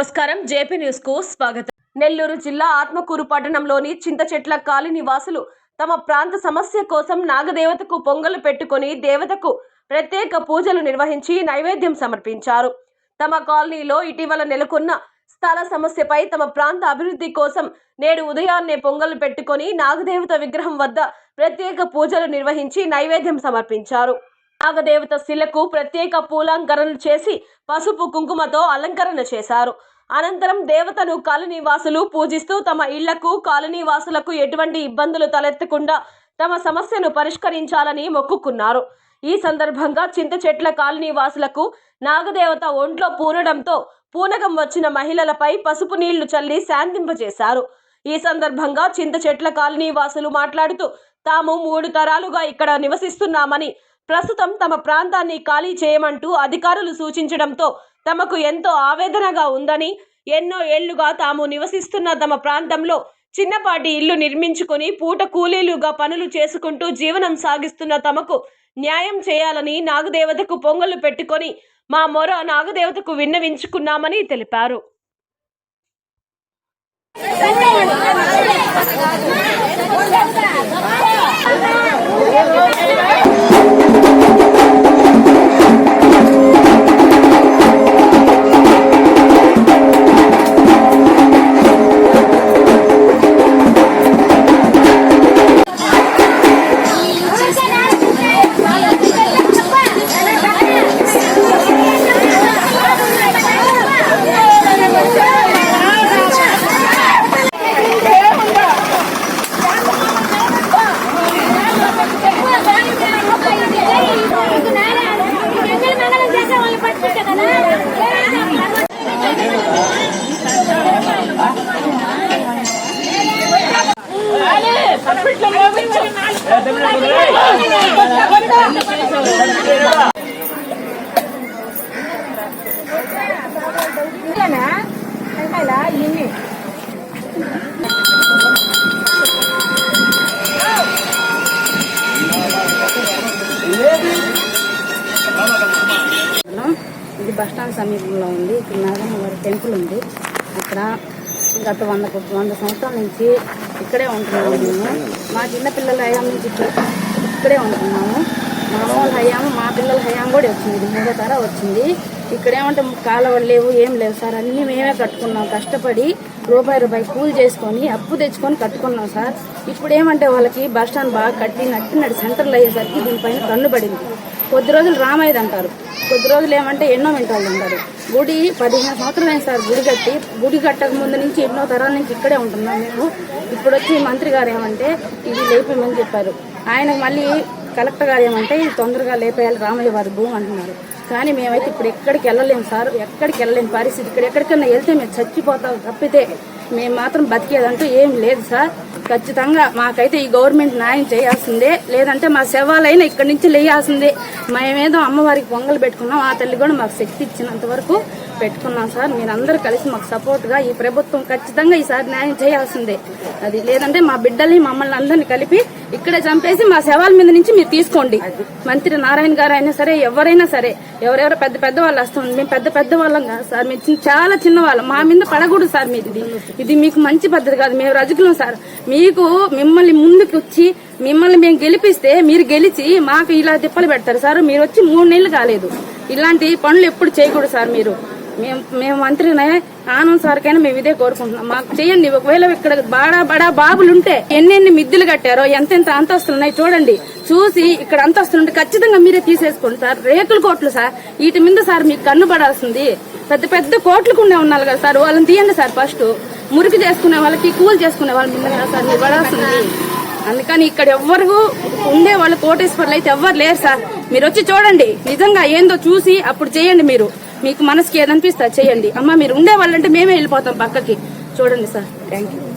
నమస్కారం. జేపీ న్యూస్కు స్వాగతం. నెల్లూరు జిల్లా ఆత్మకూరు పట్టణంలోని చింతచెట్ల కాలి నివాసులు తమ ప్రాంత సమస్య కోసం నాగదేవతకు పొంగలు పెట్టుకొని దేవతకు ప్రత్యేక పూజలు నిర్వహించి నైవేద్యం సమర్పించారు. తమ కాలనీలో ఇటీవల నెలకొన్న స్థల సమస్యపై తమ ప్రాంత అభివృద్ధి కోసం నేడు ఉదయాన్నే పొంగలు పెట్టుకొని నాగదేవత విగ్రహం వద్ద ప్రత్యేక పూజలు నిర్వహించి నైవేద్యం సమర్పించారు. నాగదేవత శిలకు ప్రత్యేక పూలంకరణ చేసి పసుపు కుంకుమతో అలంకరణ చేశారు. అనంతరం దేవతను కాలనీవాసులు పూజిస్తూ తమ ఇళ్ళకు కాలనీ వాసులకు ఎటువంటి ఇబ్బందులు తలెత్తకుండా తమ సమస్యను పరిష్కరించాలని మొక్కుకున్నారు. ఈ సందర్భంగా చింత చెట్ల కాలనీవాసులకు నాగదేవత ఒంట్లో పూనడంతో పూనకం వచ్చిన మహిళలపై పసుపు నీళ్ళు చల్లి శాంతింపజేశారు. ఈ సందర్భంగా చింత చెట్ల కాలనీవాసులు మాట్లాడుతూ తాము మూడు తరాలుగా ఇక్కడ నివసిస్తున్నామని ప్రస్తుతం తమ ప్రాంతాన్ని ఖాళీ చేయమంటూ అధికారులు సూచించడంతో తమకు ఎంతో ఆవేదనగా ఉందని ఎన్నో ఏళ్ళుగా తాము నివసిస్తున్న తమ ప్రాంతంలో చిన్నపాటి ఇల్లు నిర్మించుకొని పూట కూలీలుగా పనులు చేసుకుంటూ జీవనం సాగిస్తున్న తమకు న్యాయం చేయాలని నాగదేవతకు పొంగలు పెట్టుకొని మా మొర నాగదేవతకు విన్నవించుకున్నామని తెలిపారు. ఇది బస్ స్టాండ్ సమీపంలో ఉంది. ఇక్కడ నాగమ్మ వారి టెంపుల్ ఉంది. అక్కడ గత వంద వంద సంవత్సరాల నుంచి ఇక్కడే ఉంటున్నాము మేము. మా చిన్న పిల్లల హయాం నుంచి ఇక్కడ- ఇక్కడే ఉంటున్నాము. మా వాళ్ళ హయాం మా పిల్లల హయాం కూడా వచ్చింది. ఇది మూడో తర వచ్చింది. ఇక్కడేమంటే కాలువలు లేవు ఏం లేవు సార్. అన్నీ మేమే కట్టుకున్నాం. కష్టపడి రూపాయి రూపాయి కూలి చేసుకొని అప్పు తెచ్చుకొని కట్టుకున్నాం సార్. ఇప్పుడు ఏమంటే వాళ్ళకి బస్ స్టాండ్ బాగా కట్టి నట్టినట్టు సెంటర్లు అయ్యేసరికి దీనిపైన కన్ను పడింది. కొద్ది రోజులు రామాయది అంటారు. కొద్ది రోజులు ఏమంటే ఎన్నో వింటాళ్ళు ఉంటారు గుడి పదిహేను సంవత్సరాలు అయింది సార్ గుడి కట్టి. గుడి కట్టక ముందు నుంచి ఎన్నో తరాల నుంచి ఇక్కడే ఉంటున్నాం మేము. ఇప్పుడు వచ్చి మంత్రి గారు ఏమంటే ఇది లేపేమని చెప్పారు. ఆయన మళ్ళీ కలెక్టర్ గారు ఏమంటే ఇది తొందరగా లేపేయాలి రామయ్య వారి భూమి అంటున్నారు. కానీ మేమైతే ఇప్పుడు ఎక్కడికి వెళ్ళలేము సార్. ఎక్కడికి వెళ్ళలేని పరిస్థితి. ఇక్కడ ఎక్కడికైనా వెళ్తే మేము చచ్చిపోతాం తప్పితే మేము మాత్రం బతికేదంటూ ఏం లేదు సార్. ఖచ్చితంగా మాకైతే ఈ గవర్నమెంట్ న్యాయం చేయాల్సిందే. లేదంటే మా శవాలైనా ఇక్కడి నుంచి లేయాల్సిందే. మేమేదో అమ్మవారికి పొంగలు పెట్టుకున్నాం. ఆ తల్లి కూడా మాకు శక్తి ఇచ్చినంత వరకు పెట్టుకున్నాం సార్. మీరందరూ కలిసి మాకు సపోర్ట్గా ఈ ప్రభుత్వం ఖచ్చితంగా ఈసారి న్యాయం చేయాల్సిందే. అది లేదంటే మా బిడ్డల్ని మమ్మల్ని అందరిని కలిపి ఇక్కడే చంపేసి మా శవాల మీద నుంచి మీరు తీసుకోండి. మంత్రి నారాయణ గారు అయినా సరే ఎవరైనా సరే ఎవరెవరో పెద్ద పెద్ద వాళ్ళు వస్తుంది మేము పెద్ద పెద్ద వాళ్ళం కాదు సార్. మీరు చిన్న- చాలా చిన్న వాళ్ళం మా మీద పడకూడదు సార్ మీది. ఇది మీకు మంచి పద్ధతి కాదు. మేము రజకులం సార్. మీకు మిమ్మల్ని ముందుకు వచ్చి మిమ్మల్ని మేము గెలిపిస్తే మీరు గెలిచి మాకు ఇలా తిప్పలు పెడతారు సార్. మీరు వచ్చి మూడు నెలలు కాలేదు. ఇలాంటి పనులు ఎప్పుడు చేయకూడదు సార్ మీరు. మేము మేము మంత్రినే ఆనంద్ సార్కైనా మేము ఇదే కోరుకుంటున్నాం. మాకు చేయండి. ఒకవేళ ఇక్కడ బాడా బడా బాబులు ఉంటే ఎన్నెన్ని మిద్దులు కట్టారో ఎంతెంత అంతస్తులు ఉన్నాయి చూడండి. చూసి ఇక్కడ అంతస్తులు ఉంటే ఖచ్చితంగా మీరే తీసేసుకోండి సార్. రేకుల కోట్లు సార్. వీటి మీద సార్ మీకు కన్ను పడాల్సింది. పెద్ద పెద్ద కోట్లకుండా ఉన్నారు కదా సార్. వాళ్ళని తీయండి సార్ ఫస్ట్. మురికి చేసుకునే వాళ్ళకి కూల్ చేసుకునే వాళ్ళు మిమ్మల్ని సార్ మీరు పడాల్సింది అందుకని ఇక్కడ ఎవరు ఉండే వాళ్ళు కోటేశ్వర్లు అయితే ఎవ్వరు లేరు సార్. మీరు వచ్చి చూడండి. నిజంగా ఏందో చూసి అప్పుడు చేయండి మీరు. మీకు మనసుకి ఏదనిపిస్తా చేయండి. అమ్మ మీరు ఉండే వాళ్ళంటే మేమే వెళ్ళిపోతాం పక్కకి. చూడండి సార్. Thank you